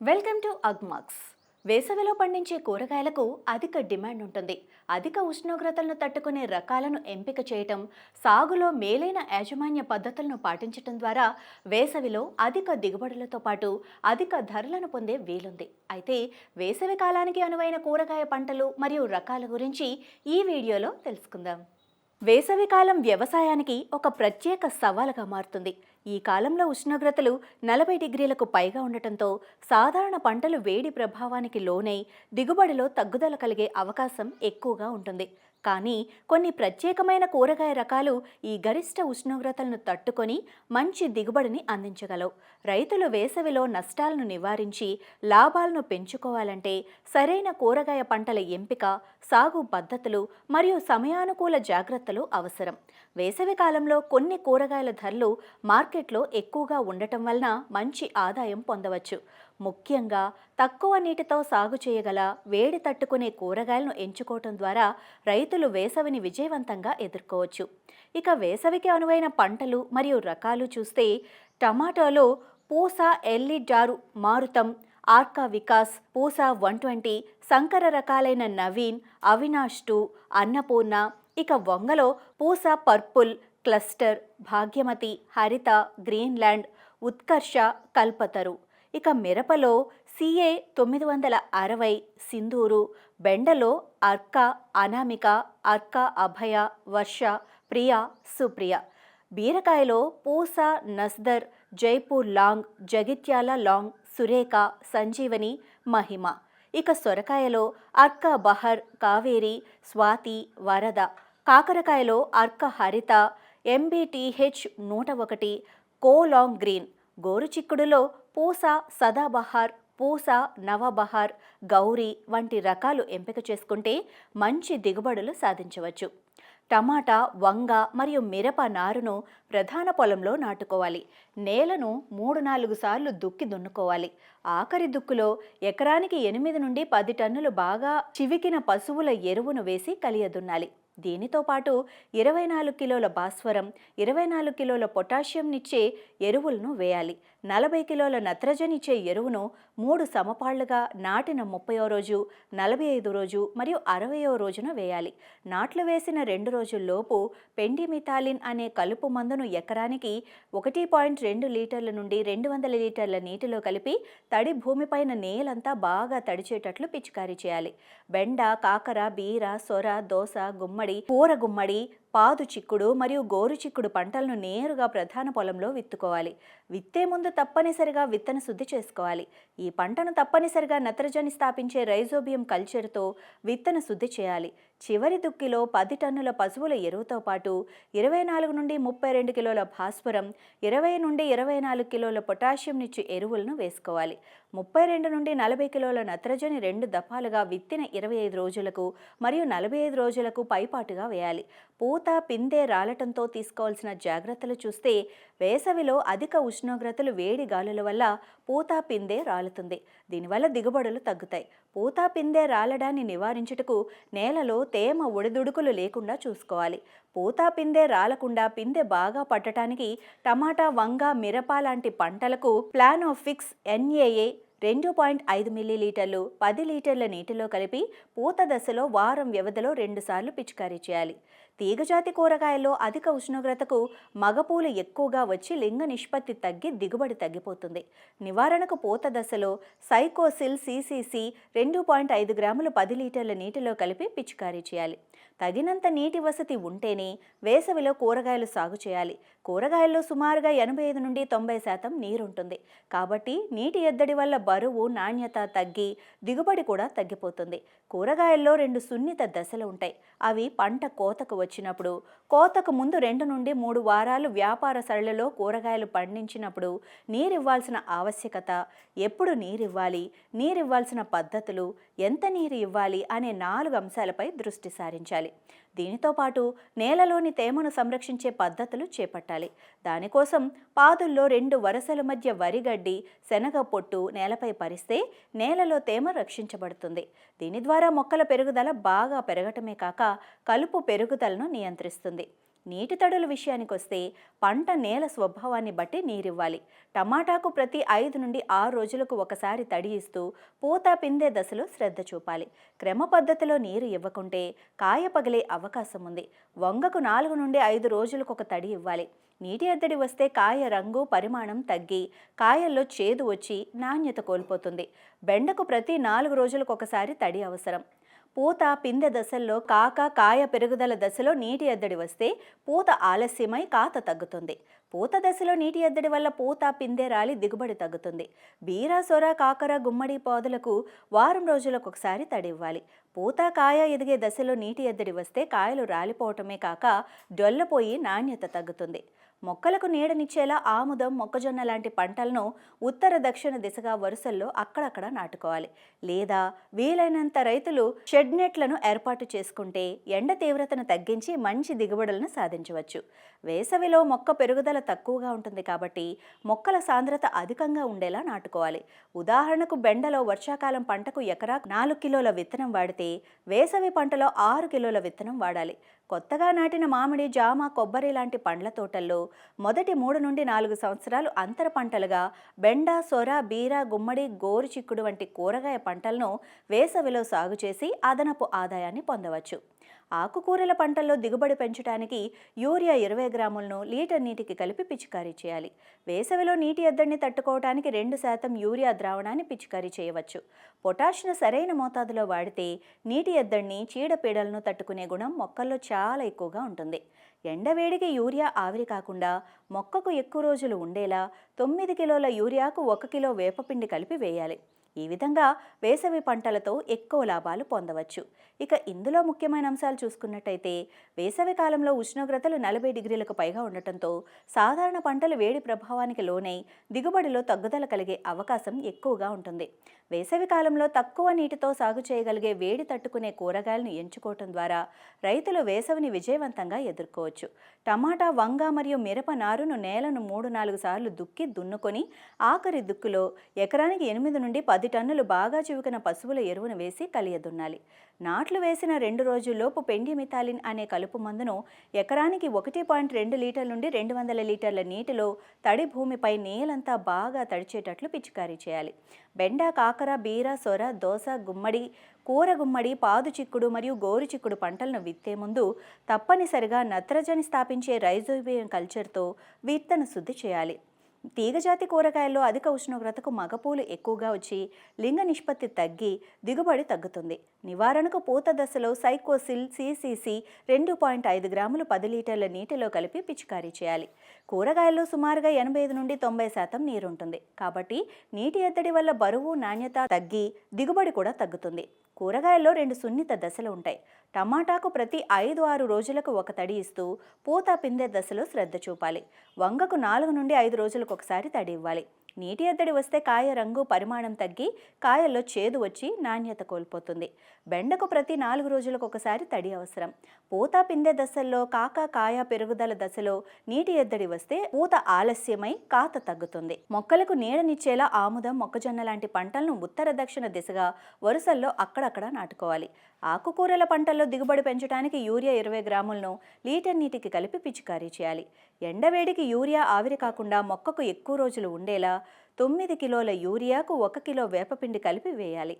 Welcome to Agmax. వేసవిలో పండించే కూరగాయలకు అధిక డిమాండ్ ఉంటుంది. అధిక ఉష్ణోగ్రతలను తట్టుకునే రకాలను ఎంపిక చేయటం సాగులో మేలైన యాజమాన్య పద్ధతులను పాటించటం ద్వారా వేసవిలో అధిక దిగుబడులతో పాటు అధిక ధరలను పొందే వీలుంది. అయితే వేసవి కాలానికి అనువైన కూరగాయ పంటలు మరియు రకాల గురించి ఈ వీడియోలో తెలుసుకుందాం. వేసవికాలం వ్యవసాయానికి ఒక ప్రత్యేక సవాలుగా మారుతుంది. ఈ కాలంలో ఉష్ణోగ్రతలు నలభై డిగ్రీలకు పైగా ఉండటంతో సాధారణ పంటలు వేడి ప్రభావానికి లోనై దిగుబడిలో తగ్గుదల కలిగే అవకాశం ఎక్కువగా ఉంటుంది. కానీ కొన్ని ప్రత్యేకమైన కూరగాయ రకాలు ఈ గరిష్ట ఉష్ణోగ్రతలను తట్టుకొని మంచి దిగుబడిని అందించగలవు. రైతులు వేసవిలో నష్టాలను నివారించి లాభాలను పెంచుకోవాలంటే సరైన కూరగాయ పంటల ఎంపిక సాగు పద్ధతులు మరియు సమయానుకూల జాగ్రత్తలు అవసరం. వేసవి కాలంలో కొన్ని కూరగాయల ధరలు మార్కెట్లో ఎక్కువగా ఉండటం వలన మంచి ఆదాయం పొందవచ్చు. ముఖ్యంగా తక్కువ నీటితో సాగు చేయగల వేడి తట్టుకునే కూరగాయలను ఎంచుకోవటం ద్వారా రైతులు వేసవిని విజయవంతంగా ఎదుర్కోవచ్చు. ఇక వేసవికి అనువైన పంటలు మరియు రకాలు చూస్తే టమాటోలో పూస ఎల్లిడారు మారుతం ఆర్కా వికాస్ పూస వన్ ట్వంటీ సంకర రకాలైన నవీన్ అవినాష్ టూ అన్నపూర్ణ ఇక వంగలో Pusa purple cluster Bhagyamati Harita Greenland Utkarsha Kalpataru. ఇక మిరపలో సిఏ తొమ్మిది వందల అరవై సింధూరు బెండలో అర్క అనామిక అర్క అభయ వర్ష ప్రియ సుప్రియ. బీరకాయలో పూస నస్దర్ జైపూర్ లాంగ్ జగిత్యాల లాంగ్ సురేఖ సంజీవని మహిమ. ఇక సొరకాయలో అర్క బహర్ కావేరి స్వాతి వరద. కాకరకాయలో అర్క హరిత ఎంబీటీహెచ్ నూట ఒకటి కోలాంగ్ గ్రీన్. గోరుచిక్కుడులో పూస సదాబహార్ పూస నవబహార్ గౌరీ వంటి రకాలు ఎంపిక చేసుకుంటే మంచి దిగుబడులు సాధించవచ్చు. టమాటా వంగ మరియు మిరప నారును ప్రధాన పొలంలో నాటుకోవాలి. నేలను మూడు నాలుగు సార్లు దుక్కి దున్నుకోవాలి. ఆఖరి దుక్కులో ఎకరానికి ఎనిమిది నుండి పది టన్నులు బాగా చివికిన పశువుల ఎరువును వేసి కలియదున్నాలి. దీనితో పాటు ఇరవై నాలుగు కిలోల భాస్వరం ఇరవై నాలుగు కిలోల పొటాషియంనిచ్చే ఎరువులను వేయాలి. నలభై కిలోల నత్రజనిచ్చే ఎరువును మూడు సమపాళ్ళుగా నాటిన ముప్పయో రోజు నలభై ఐదు రోజు మరియు అరవయో రోజున వేయాలి. నాట్లు వేసిన రెండు రోజుల్లోపు పెండిమిథాలిన్ అనే కలుపు మందును ఎకరానికి ఒకటి పాయింట్ రెండు లీటర్ల నుండి రెండు వందల లీటర్ల నీటిలో కలిపి తడి భూమిపైన నేలంతా బాగా తడిచేటట్లు పిచికారీ చేయాలి. బెండ కాకర బీర సొర దోస గుమ్మడి కూర గుమ్మడి పాదు చిక్కుడు మరియు గోరు చిక్కుడు పంటలను నేరుగా ప్రధాన పొలంలో విత్తుకోవాలి. విత్తే ముందు తప్పనిసరిగా విత్తన శుద్ధి చేసుకోవాలి. ఈ పంటను తప్పనిసరిగా నత్రజని స్థాపించే రైజోబియం కల్చర్తో విత్తన శుద్ధి చేయాలి. చివరి దుక్కిలో పది టన్నుల పశువుల ఎరువుతో పాటు ఇరవై నాలుగు నుండి ముప్పై రెండు కిలోల భాస్వరం ఇరవై నుండి ఇరవై నాలుగు కిలోల పొటాషియంనిచ్చు ఎరువులను వేసుకోవాలి. ముప్పై రెండు నుండి నలభై కిలోల నత్రజని రెండు దఫాలుగా విత్తిన ఇరవై ఐదు రోజులకు మరియు నలభై ఐదు రోజులకు పైపాటుగా వేయాలి. పూత పిందె రాలటంతో తీసుకోవాల్సిన జాగ్రత్తలు చూస్తే వేసవిలో అధిక ఉష్ణోగ్రతలు వేడి గాలుల వల్ల పూత పిందె రాలుతుంది. దీనివల్ల దిగుబడులు తగ్గుతాయి. పూత పిందె రాలడాన్ని నివారించుటకు నేలలో తేమ ఒడిదుడుకులు లేకుండా చూసుకోవాలి. పూత పిందె రాలకుండా పిందె బాగా పట్టడానికి టమాటా వంగ మిరప లాంటి పంటలకు ప్లానోఫిక్స్ ఎన్ఏఏ రెండు పాయింట్ ఐదు మిల్లీలీటర్లు పది లీటర్ల నీటిలో కలిపి పూత దశలో వారం వ్యవధిలో రెండుసార్లు పిచికారీ చేయాలి. తీగజాతి కూరగాయల్లో అధిక ఉష్ణోగ్రతకు మగపూలు ఎక్కువగా వచ్చి లింగ నిష్పత్తి తగ్గి దిగుబడి తగ్గిపోతుంది. నివారణకు పూత దశలో సైకోసిల్ సిసిసి రెండు పాయింట్ ఐదు గ్రాములు పది లీటర్ల నీటిలో కలిపి పిచికారీ చేయాలి. తగినంత నీటి వసతి ఉంటేనే వేసవిలో కూరగాయలు సాగు చేయాలి. కూరగాయల్లో సుమారుగా ఎనభై ఐదు నుండి తొంభై శాతం నీరుంటుంది. కాబట్టి నీటి ఎద్దడి వల్ల బరువు నాణ్యత తగ్గి దిగుబడి కూడా తగ్గిపోతుంది. కూరగాయల్లో రెండు సున్నిత దశలు ఉంటాయి. అవి పంట కోతకు వచ్చినప్పుడు కోతకు ముందు రెండు నుండి మూడు వారాలు వ్యాపార సరళిలో కూరగాయలు పండించినప్పుడు నీరివ్వాల్సిన ఆవశ్యకత ఎప్పుడు నీరివ్వాలి నీరివ్వాల్సిన పద్ధతులు ఎంత నీరు ఇవ్వాలి అనే నాలుగు అంశాలపై దృష్టి సారించారు పెంచాలి దీనితో పాటు నేలలోని తేమను సంరక్షించే పద్ధతులు చేపట్టాలి. దానికోసం పాదుల్లో రెండు వరుసల మధ్య వరిగడ్డి శనగ పొట్టు నేలపై పరిస్తే నేలలో తేమ రక్షించబడుతుంది. దీని ద్వారా మొక్కల పెరుగుదల బాగా పెరగటమే కాక కలుపు పెరుగుదలను నియంత్రిస్తుంది. నీటి తడుల విషయానికొస్తే పంట నేల స్వభావాన్ని బట్టి నీరివ్వాలి. టమాటాకు ప్రతి ఐదు నుండి ఆరు రోజులకు ఒకసారి తడి ఇస్తూ పూత పిందే దశలో శ్రద్ధ చూపాలి. క్రమ పద్ధతిలో నీరు ఇవ్వకుంటే కాయ పగిలే అవకాశం ఉంది. వంగకు నాలుగు నుండి ఐదు రోజులకు ఒక తడి ఇవ్వాలి. నీటి ఎద్దడి వస్తే కాయ రంగు పరిమాణం తగ్గి కాయల్లో చేదు వచ్చి నాణ్యత కోల్పోతుంది. బెండకు ప్రతి నాలుగు రోజులకు ఒకసారి తడి అవసరం. పూత పిందె దశల్లో కాక కాయ పెరుగుదల దశలో నీటి ఎద్దడి వస్తే పూత ఆలస్యమై కాత తగ్గుతుంది. పూత దశలో నీటి ఎద్దడి వల్ల పూత పిందె రాలి దిగుబడి తగ్గుతుంది. బీర సొర కాకర గుమ్మడి పాదులకు వారం రోజులకు ఒకసారి తడివ్వాలి. పూత కాయ ఎదిగే దశలో నీటి ఎద్దడి వస్తే కాయలు రాలిపోవటమే కాక డొల్లపోయి నాణ్యత తగ్గుతుంది. మొక్కలకు నీడనిచ్చేలా ఆముదం మొక్కజొన్న లాంటి పంటలను ఉత్తర దక్షిణ దిశగా వరుసల్లో అక్కడక్కడ నాటుకోవాలి. లేదా వీలైనంత రైతులు షెడ్ నెట్లను ఏర్పాటు చేసుకుంటే ఎండ తీవ్రతను తగ్గించి మంచి దిగుబడులను సాధించవచ్చు. వేసవిలో మొక్క పెరుగుదల తక్కువగా ఉంటుంది కాబట్టి మొక్కల సాంద్రత అధికంగా ఉండేలా నాటుకోవాలి. ఉదాహరణకు బెండలో వర్షాకాలం పంటకు ఎకరా నాలుగు కిలోల విత్తనం వాడితే వేసవి పంటలో ఆరు కిలోల విత్తనం వాడాలి. కొత్తగా నాటిన మామిడి జామ కొబ్బరి లాంటి పండ్ల తోటల్లో మొదటి మూడు నుండి నాలుగు సంవత్సరాలు అంతర పంటలుగా బెండ సొర బీర గుమ్మడి గోరు చిక్కుడు వంటి కూరగాయ పంటలను వేసవిలో సాగు చేసి అదనపు ఆదాయాన్ని పొందవచ్చు. ఆకుకూరల పంటల్లో దిగుబడి పెంచడానికి యూరియా ఇరవై గ్రాములను లీటర్ నీటికి కలిపి పిచికారీ చేయాలి. వేసవిలో నీటి ఎద్దడిని తట్టుకోవడానికి రెండు శాతం యూరియా ద్రావణాన్ని పిచికారీ చేయవచ్చు. పొటాష్ను సరైన మోతాదులో వాడితే నీటి ఎద్దడిని చీడపీడలను తట్టుకునే గుణం మొక్కల్లో చాలా ఎక్కువగా ఉంటుంది. ఎండవేడికి యూరియా ఆవిరి కాకుండా మొక్కకు ఎక్కువ రోజులు ఉండేలా తొమ్మిది కిలోల యూరియాకు ఒక కిలో వేపపిండి కలిపి వేయాలి. ఈ విధంగా వేసవి పంటలతో ఎక్కువ లాభాలు పొందవచ్చు. ఇక ఇందులో ముఖ్యమైన అంశాలు చూసుకున్నట్టయితే వేసవి కాలంలో ఉష్ణోగ్రతలు నలభై డిగ్రీలకు పైగా ఉండటంతో సాధారణ పంటలు వేడి ప్రభావానికి లోనై దిగుబడిలో తగ్గుదల కలిగే అవకాశం ఎక్కువగా ఉంటుంది. వేసవి కాలంలో తక్కువ నీటితో సాగు చేయగలిగే వేడి తట్టుకునే కూరగాయలను ఎంచుకోవటం ద్వారా రైతులు వేసవిని విజయవంతంగా ఎదుర్కోవచ్చు. టమాటా వంగ మరియు మిరప నారును నేలను మూడు నాలుగు సార్లు దుక్కి దున్నుకొని ఆఖరి దుక్కులో ఎకరానికి ఎనిమిది నుండి పది టన్నులు బాగా చివుకిన పశువుల ఎరువును వేసి కలియదున్నాలి. నాట్లు వేసిన రెండు రోజుల్లోపు పెండిమిథాలిన్ అనే కలుపు మందును ఎకరానికి ఒకటి పాయింట్ రెండు లీటర్ల నుండి రెండు వందల లీటర్ల నీటిలో తడి భూమిపై నేలంతా బాగా తడిచేటట్లు పిచికారీ చేయాలి. బెండ కాకర బీర సొర దోస గుమ్మడి కూర గుమ్మడి పాదు చిక్కుడు మరియు గోరు చిక్కుడు పంటలను విత్తే ముందు తప్పనిసరిగా నత్రజని స్థాపించే రైజోబియం కల్చర్తో విత్తన శుద్ధి చేయాలి. తీగజాతి కూరగాయల్లో అధిక ఉష్ణోగ్రతకు మగపూలు ఎక్కువగా వచ్చి లింగ నిష్పత్తి తగ్గి దిగుబడి తగ్గుతుంది. నివారణకు పూత దశలో సైకోసిల్ సిసిసి రెండు పాయింట్ ఐదు గ్రాములు పది లీటర్ల నీటిలో కలిపి పిచికారీ చేయాలి. కూరగాయల్లో సుమారుగా ఎనభై ఐదు నుండి తొంభై శాతం నీరుంటుంది. కాబట్టి నీటి ఎద్దడి వల్ల బరువు నాణ్యత తగ్గి దిగుబడి కూడా తగ్గుతుంది. కూరగాయల్లో రెండు సున్నిత దశలు ఉంటాయి. టమాటాకు ప్రతి ఐదు ఆరు రోజులకు ఒక తడి ఇస్తూ పూత పిందె దశలో శ్రద్ధ చూపాలి. వంగకు నాలుగు నుండి ఐదు రోజులకు ఒకసారి తడి ఇవ్వాలి. నీటి ఎద్దడి వస్తే కాయ రంగు పరిమాణం తగ్గి కాయల్లో చేదు వచ్చి నాణ్యత కోల్పోతుంది. బెండకు ప్రతి నాలుగు రోజులకు ఒకసారి తడి అవసరం. పూత పిందె దశల్లో కాక కాయ పెరుగుదల దశలో నీటి ఎద్దడి వస్తే పూత ఆలస్యమై కాత తగ్గుతుంది. మొక్కలకు నీడనిచ్చేలా ఆముదం మొక్కజొన్న లాంటి పంటలను ఉత్తర దక్షిణ దిశగా వరుసల్లో అక్కడక్కడ నాటుకోవాలి. ఆకుకూరల పంటల్లో దిగుబడి పెంచడానికి యూరియా ఇరవై గ్రాములను లీటర్ నీటికి కలిపి పిచికారీ చేయాలి. ఎండవేడికి యూరియా ఆవిరి కాకుండా మొక్కకు ఎక్కువ రోజులు ఉండేలా తొమ్మిది కిలోల యూరియాకు ఒక కిలో వేపపిండి కలిపి వేయాలి.